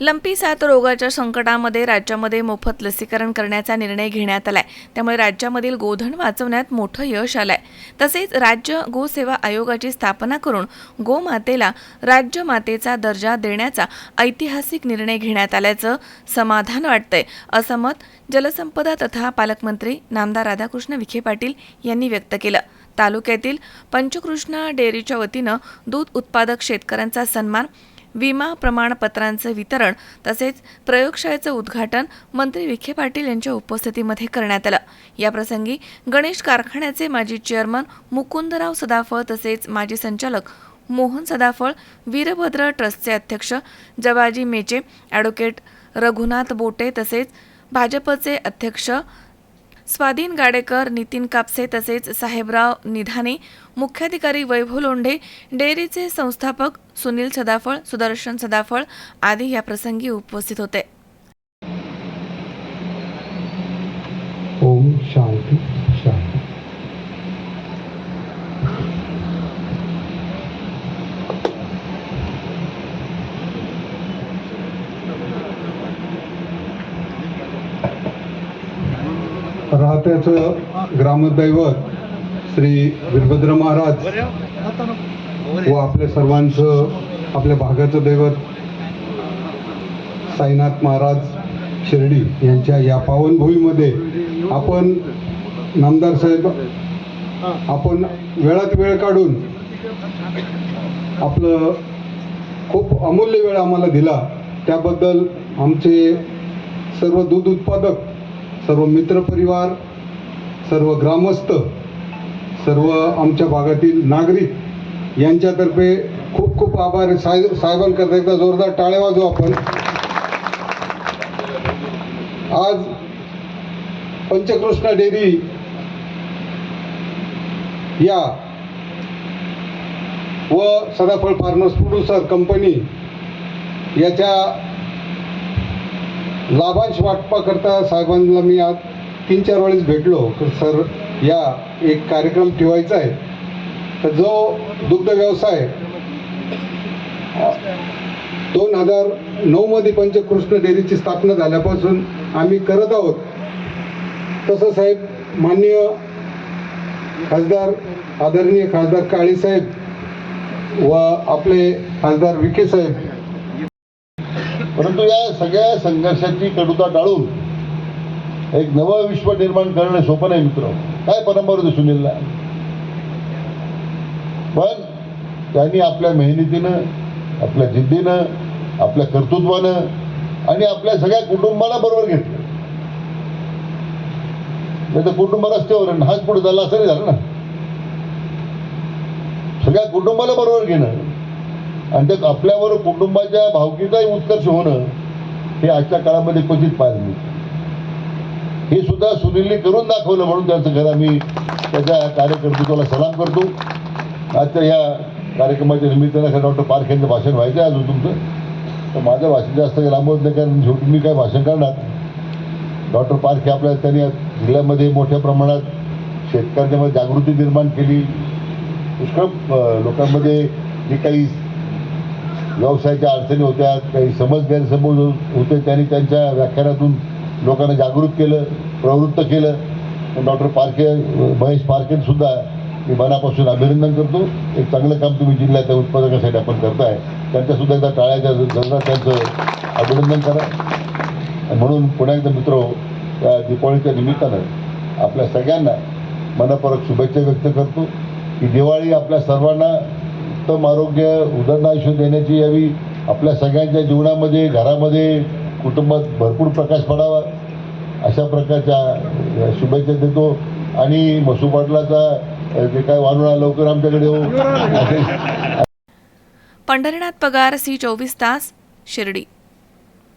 Lumpy साथ रोगाच्या संकटामध्ये राज्यामध्ये मोफत लसीकरण करण्याचा निर्णय घेण्यात आलाय. त्यामुळे राज्यामधील गोधन वाचवण्यात मोठं यश आलंय. तसेच राज्य गोसेवा आयोगाची स्थापना करून गोमातेला राज्य मातेचा दर्जा देण्याचा ऐतिहासिक निर्णय घेण्यात आल्याचं समाधान वाटतंय. असं मत जलसंपदा तथा पालकमंत्री नामदार राधाकृष्ण विखे पाटील यांनी व्यक्त केलं. तालुक्यातील पंचकृष्णा डेअरीच्या वतीनं दूध उत्पादक शेतकऱ्यांचा सन्मान विमा प्रमाणपत्रांचं वितरण तसेच प्रयोगशाळेचं उद्घाटन मंत्री विखे पाटील यांच्या उपस्थितीमध्ये करण्यात आलं. याप्रसंगी गणेश कारखान्याचे माजी चेअरमन मुकुंदराव सदाफळ तसेच माजी संचालक मोहन सदाफळ वीरभद्र ट्रस्टचे अध्यक्ष जवाजी मेचे ॲडव्होकेट रघुनाथ बोटे तसेच भाजपचे अध्यक्ष स्वाधीन गाडेकर नितीन कापसे तसेच साहेबराव निधाने मुख्याधिकारी वैभव लोंढे डेअरीचे संस्थापक सुनील सदाफळ सुदर्शन सदाफळ आदी या प्रसंगी उपस्थित होते. राहत्याचं ग्रामदैवत श्री वीरभद्र महाराज व आपल्या सर्वांचं आपल्या भागाचं दैवत साईनाथ महाराज शिर्डी यांच्या या पावनभूमीमध्ये आपण नामदार साहेब आपण वेळात वेळ काढून आपलं खूप अमूल्य वेळ आम्हाला दिला. त्याबद्दल आमचे सर्व दूध उत्पादक सर्व मित्रपरिवार सर्व ग्रामस्थ सर्व आमच्या भागातील नागरिक यांच्यातर्फे खूप खूप आभार. साहेब साहेबांकरता एकदा जोरदार टाळे वाजवू आपण. आज पंचकृष्णा डेअरी या व सदाफळ फार्मर्स प्रोड्युसर कंपनी याच्या लाभांश वाटपाकरता साहेबांना मी आज तीन चार वेळेस भेटलो. तर सर या एक कार्यक्रम ठेवायचा आहे. तर जो दुग्ध व्यवसाय दोन हजार नऊमध्ये पंचकृष्ण डेअरीची स्थापना झाल्यापासून आम्ही करत आहोत. तसं साहेब माननीय खासदार आदरणीय खासदार काळेसाहेब व आपले खासदार विखे साहेब परंतु या सगळ्या संघर्षाची कडुता टाळून एक नवं विश्व निर्माण करणं सोपं नाही मित्र. काय परंपरा होती सुनीलला? पण त्यांनी आपल्या मेहनतीनं आपल्या जिद्दीनं आपल्या कर्तृत्वानं आणि आपल्या सगळ्या कुटुंबाला बरोबर घेतलं. नाही तर कुटुंब रस्त्यावर हाच पुढे झाला असं नाही झालं ना. सगळ्या कुटुंबाला बरोबर घेणं. आणि त्यात आपल्यावर कुटुंबाच्या भावकीचाही उत्कर्ष होणं हे आजच्या काळामध्ये क्वचित पाहायला मिळतं. हे सुद्धा सुनीलने करून दाखवलं म्हणून त्यांचं घर आम्ही त्याच्या कार्यकर्तृत्वाला सलाम करतो. आजच्या या कार्यक्रमाच्या निमित्तानं डॉक्टर पारख यांचं भाषण व्हायचं आहे अजून तुमचं. तर माझं भाषण जास्त काही लांबवत नाही कारण शेवटी मी काय भाषण करणार? डॉक्टर पारखे आपल्या त्यांनी जिल्ह्यामध्ये मोठ्या प्रमाणात शेतकऱ्यांच्यामध्ये जागृती निर्माण केली. पुष्कळ लोकांमध्ये जी काही व्यवसायाच्या अडचणी होत्या काही समज गैरसमज होते त्यांनी त्यांच्या व्याख्यानातून लोकांना जागृत केलं प्रवृत्त केलं. डॉक्टर पारखे महेश पारखेसुद्धा मी मनापासून अभिनंदन करतो. एक चांगलं काम तुम्ही जिल्ह्याच्या उत्पादकासाठी आपण करताय. त्यांच्यासुद्धा एकदा टाळ्याच्या जोरात त्यांचं अभिनंदन करा. म्हणून पुन्हा एकदा मित्र या दिवाळीच्या निमित्तानं आपल्या सगळ्यांना मनपूर्वक शुभेच्छा व्यक्त करतो की दिवाळी आपल्या सर्वांना उत्तम आरोग्य उदंड आयुष्य देण्याची यावी. आपल्या सगळ्यांच्या जीवनामध्ये घरामध्ये कुटुंबात भरपूर प्रकाश पडावा. अशा प्रकारच्या शुभेच्छा देतो. आणि मसू पाटलाचा अ, जे काय वानोळा लवकर आमच्याकडे हो पंढरीनाथ पगार सी चोवीस तास शिर्डी.